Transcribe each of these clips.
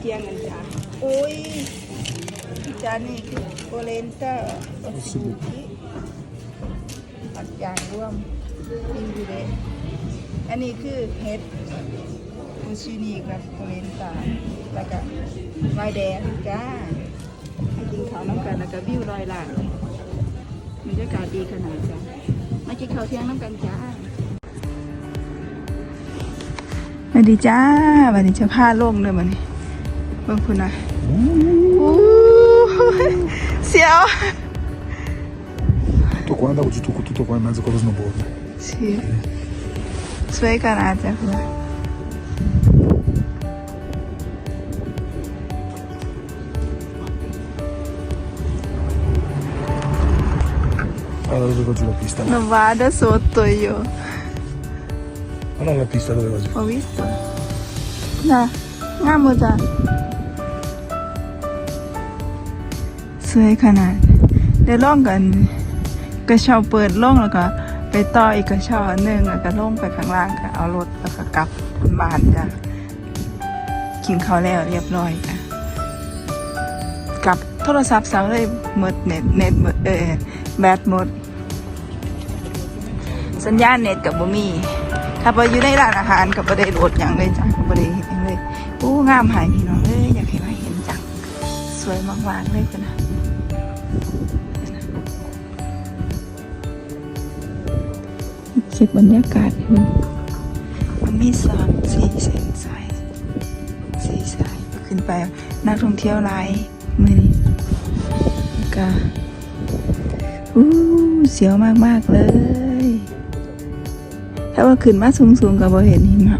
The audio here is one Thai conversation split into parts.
เที่ยงกันจ้ะโอ้ยจานนี่คือโกเลนเตอร์โอซูกิผัดยางร่วมปิ้งดูเดะอันนี้คือเห็ดอูชินีกับโกเลนตอร์แล้วก็ไวน์แดงจ้าให้กินข้าวน้ำกันแล้วก็วิวลอยหลานบรรยากาศดีขนาดจ้ะมากินข้าวเที่ยงน้ำกันจ้าสวัสดีจ้าวันนี้จะพาลงเลยมันนี้ เบิ่งคุณนะโอ้ยเสียว Tutto qua, andavo giù tutto, tutto qua in mezzo con lo snowboard. สิสวยขนาดจ้ะคุณ Allora dove va giù la pista? นวาดาโซโตโย Ma non la pista dove va giù. พอวิสน วยขนาดเดี๋ยวล่องกันกระเช้าเปิดล่องแล้วก็ ไปต่ออีกกระเช้าหนึ่งแล้วก็ล่องไปข้างล่างค่ะเอารถแล้วก็กลับบ้านจ้ะกินข้าวแล้วเรียบร้อยจ้ะกลับโทรศัพท์เสาเลยหมดเน็ตเน็ตหมดเออแบตหมด สัญญาณเน็ตกับบ่มี ถ้าไปอยู่ในร้านอาหารกับบ่ได้โหลดอย่างเลยจ้ะกับบ่ได้เห็นเลยโอ้งามหายพี่น้องเอ้ยอยากให้มาเห็นจังสวยมากๆเลยคุณนะ เก็บบรรยากาศมันมันมีสามสี่เส้นสายสี่สายขึ้นไปนักท่องเที่ยวหลายมือนี้ก็อู้เสียวมากๆเลย ถ้าว่าขึ้นมาสูงๆก็บ่เห็นหิมะ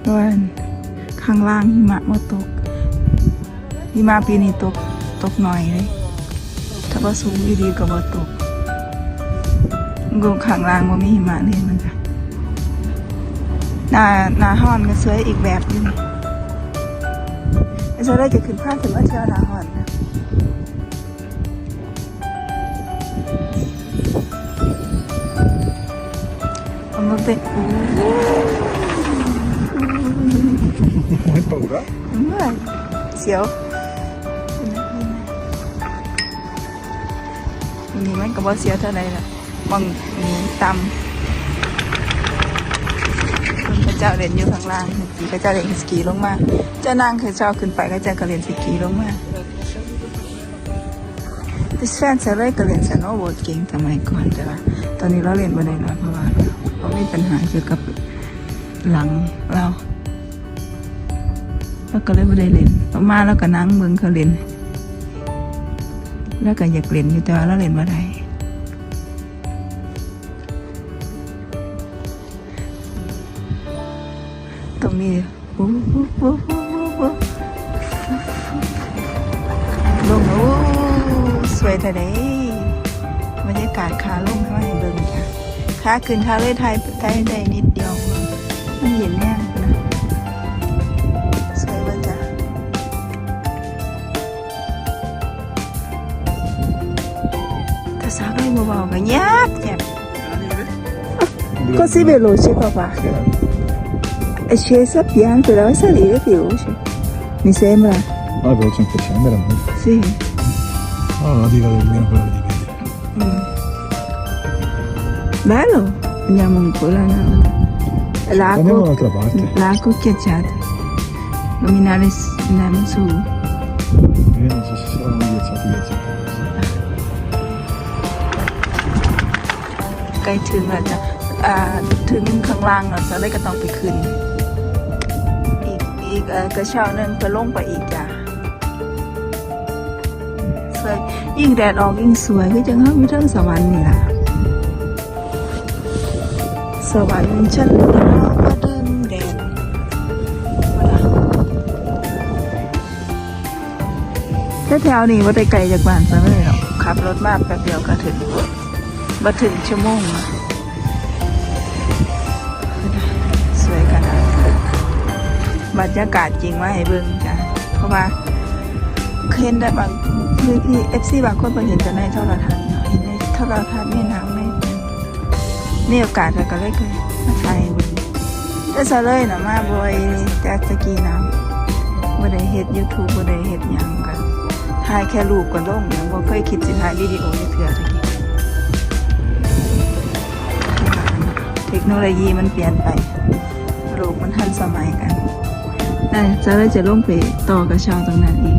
เพราะว่าข้างล่างหิมะมาตก หิมะปีนี้ตกตกหน่อยเลย ถ้าว่าสูงดีๆก็บ่ตกกงข้างล่างบ่มีหิมะเลยมันจ้ะหน้าหน้าฮ้อนก็สวยอีกแบบหนึงไม่ใช่ได้จะขึ้นภาพถึงว่าเที่ยวหน้าฮ้อนนะเอามาเป็นโอ้ Hai paura? เมื่อยเสียว นี่มันก็บ่เสียเท่าไรล่ะมองนี่ต่ำคนพระเจ้าเรียนอยู่ข้างล่างขี่พระเจ้าเรียนสกีลงมาเจ้านางคือเจ้าขึ้นไปก็เจ้าก็เรียนสกีลงมาแต่แฟนเซอร์เลยก็เรียนสโนว์บอร์ดเก่งสมัยก่อนแต่ว่าตอนนี้เราเรียนบ่ได้แล้วเพราะว่าเรามีปัญหาเกี่ยวกับหลังเราแล้วก็เลยไม่ได้เล่นออมาแล้วก็นั่งเมืองเขาเล่น แล้วก็อยากเล่นอยู่แต่ว่าเราเล่นมาไดตรงนี้วู้วู้วู้วู้วู้วู้ลงโอ้สวยแต่เด้บรรยากาศขาลงให้มาให้เบิ่งจ้ะขาขึ้นขาเลยไทยไทยได้นิดเดียวมันเห็นแน่ samej mowałbym. Ja nie Così veloce papà. È scesa piano, doveva salire veloce. Mi sembra. Ma veloce anche scendere, no? Sì. No, la diva del mio quello di vedere. Mm. Bello! Andiamo ancora no? Andiamo dall'altra parte. L'acqua chiacciata. Nominare andiamo su. Io non so se saranno ghiacciati ghiacciati. ใกล้ถึงแล้วจ้ะถึงข้างล่างแล้วจะได้ก็ต้องไปขึ้น อีกอีกกระเช้าหนึงจะลงไปอีกจ้ะสวยยิ่งแดดออกยิ่งสวยก็จะเข้าไปเทิงสวรรค์นี่ล่ะสวรรค์ฉันรอมาดึงแดดถ้าแถวนี้ว่าได้ไกลจากบ้านซะเลยหรอกขับรถมาแป๊บเดียวก็ถึง มาถึงชั่วโมงสวยขนาดบรรยากาศจริงว่าให้เบิ่งจ้ะเพราะว่าเห็นได้บางคือที่เอฟซีบางคนมาเห็นแต่ในโทรทัศน์เนาะเห็นในโทรทัศน์ในหนังในมีโอกาสก็เลยเคยมาถ่ายให้เบิ่งแต่ซะเลยน่ะมาบ่อยแต่ตะกี้นะบ่ได้เฮ็ด YouTube บ่ได้เฮ็ดหยังกันถ่ายแค่รูปก็ลงยังบ่เคยคิดสิถ่ายวิดีโอในเทื่อตะกี้ เทคโนโลยีมันเปลี่ยนไปโลกมันทันสมัยกันนั่นจะเลยจะลงไปต่อกระเช้าตรงนั้นอีก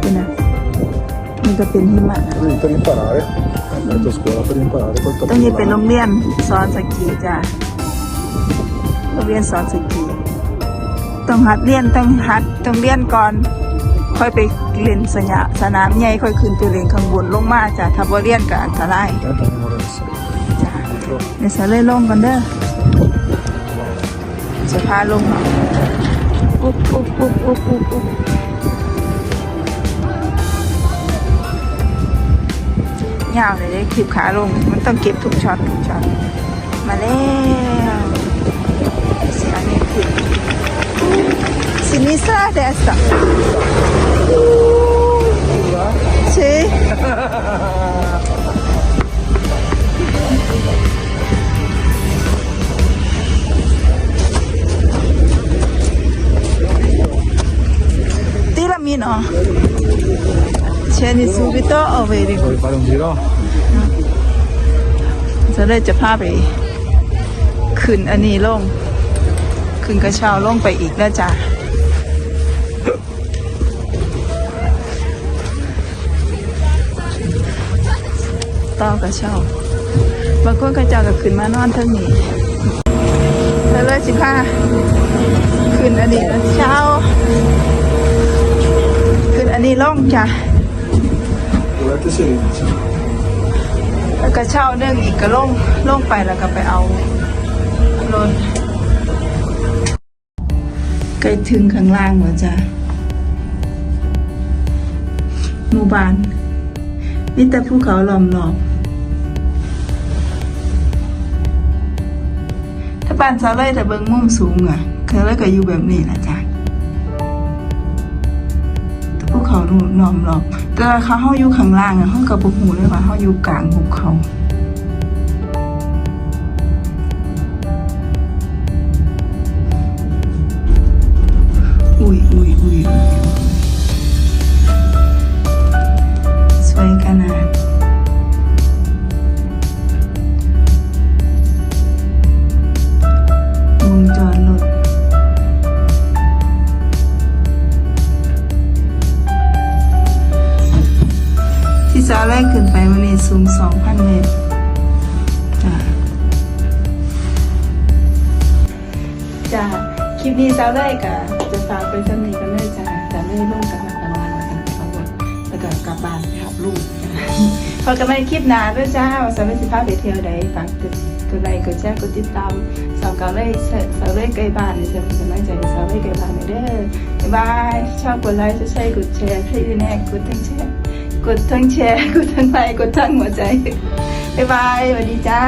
เป็นนะมันจะเป็นหิมะ Per imparare. Andate a scuola per imparare qualcosa. ต้องยึดเป็นโรงเรียนสอนสกีจ้ะโรงเรียนสอนสกี ต้องหัดเรียนต้องหัดต้องเรียนก่อน ค่อยไป เล่นสนามสนามใหญ่ค่อยขึ้นไปเล่นข้างบนลงมาจ้ะถ้าบ่เรียนก็อันตราย Intanto andiamo adesso. จ้ะเดี๋ยวจะเลยลงกันเด้อจะพาลงอุ๊บอุ๊บอุ๊บอุ๊บอุ๊บอุ๊บยาวเลยเด้คลิปขาลง มันต้องเก็บทุกช็อตทุกช็อตมาแล้วเสียงนี่คือ sinistra a destra sì tirami no scendi subito o vedi Vuoi fare un giro? จะได้จะพาไปขึ้นอันนี้ลง ขึ้นกระเช้าลงไปอีกแล้วจ้ะ ต่อกระเช้าบางคนกระเจ้าก็ขึ้นมานอนเท่านี้แล้วเลยสิพาขึ้นอันนี้เช้าขึ้นอันนี้ลงจ้ะแล้วก็เช่าเรื่องอีกก็ลงลงไปแล้วก็ไปเอารถใกล้ถึงข้างล่างแล้วจ้ะหมู่บ้าน มีแต่ภูเขาล้อมรอบถ้าบ้านซาเล่แต่เบิงมุมสูงอะคือแล้วก็อยู่แบบนี้แหละจ้ะแต่ภูเขาล้อมรอบแต่ว่าเขาเฮาอยู่ข้างล่างอะเฮากับ่ฮู้เลยว่าเฮาอยู่กลางภูเขา จ้าคลิปนี้สาวได้กะจะฝากไปสนิทกันเลยจ้าจะไม่ร่วมกันมาประมาณวันกันเอาวันแล้วก็กลับบ้านไปหับลูกจ้าพอกันไม่คลิปหนาด้วยจ้าว่าสาวได้สิพาไปเที่ยวใดฝากกดกดไลค์กดแชร์กดติดตามสาวเก่าเลยสาวเลยใกลบ้านนี่จะเป็นกำลังใจสาวเลยใกลบ้านเด้อบ๊ายบายชอบกดไลค์จะใช่กดแชร์ให้แน่กดทั้งแชร์กดทั้งแชร์กดทั้งไลค์กดทั้งหัวใจบ๊ายบายสวัสดีจ้า